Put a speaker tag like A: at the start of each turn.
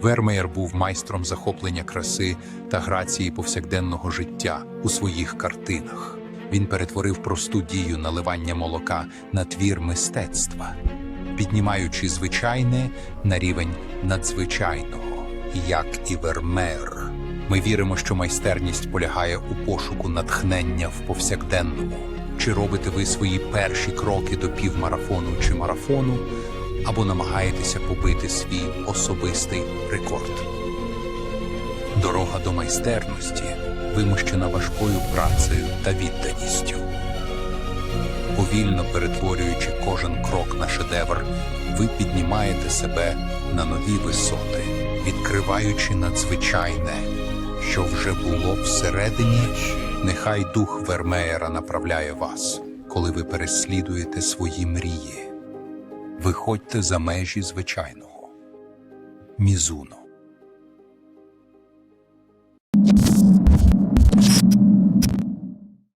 A: Вермеєр був майстром захоплення краси та грації повсякденного життя у своїх картинах. Він перетворив просту дію наливання молока на твір мистецтва, піднімаючи звичайне на рівень надзвичайного, як і Вермеєр. Ми віримо, що майстерність полягає у пошуку натхнення в повсякденному. Чи робите ви свої перші кроки до півмарафону чи марафону, або намагаєтеся побити свій особистий рекорд? Дорога до майстерності вимощена важкою працею та відданістю. Повільно перетворюючи кожен крок на шедевр, ви піднімаєте себе на нові висоти, відкриваючи надзвичайне, що вже було всередині. Нехай дух Вермеєра направляє вас, коли ви переслідуєте свої мрії. Виходьте за межі звичайного. Мізуно.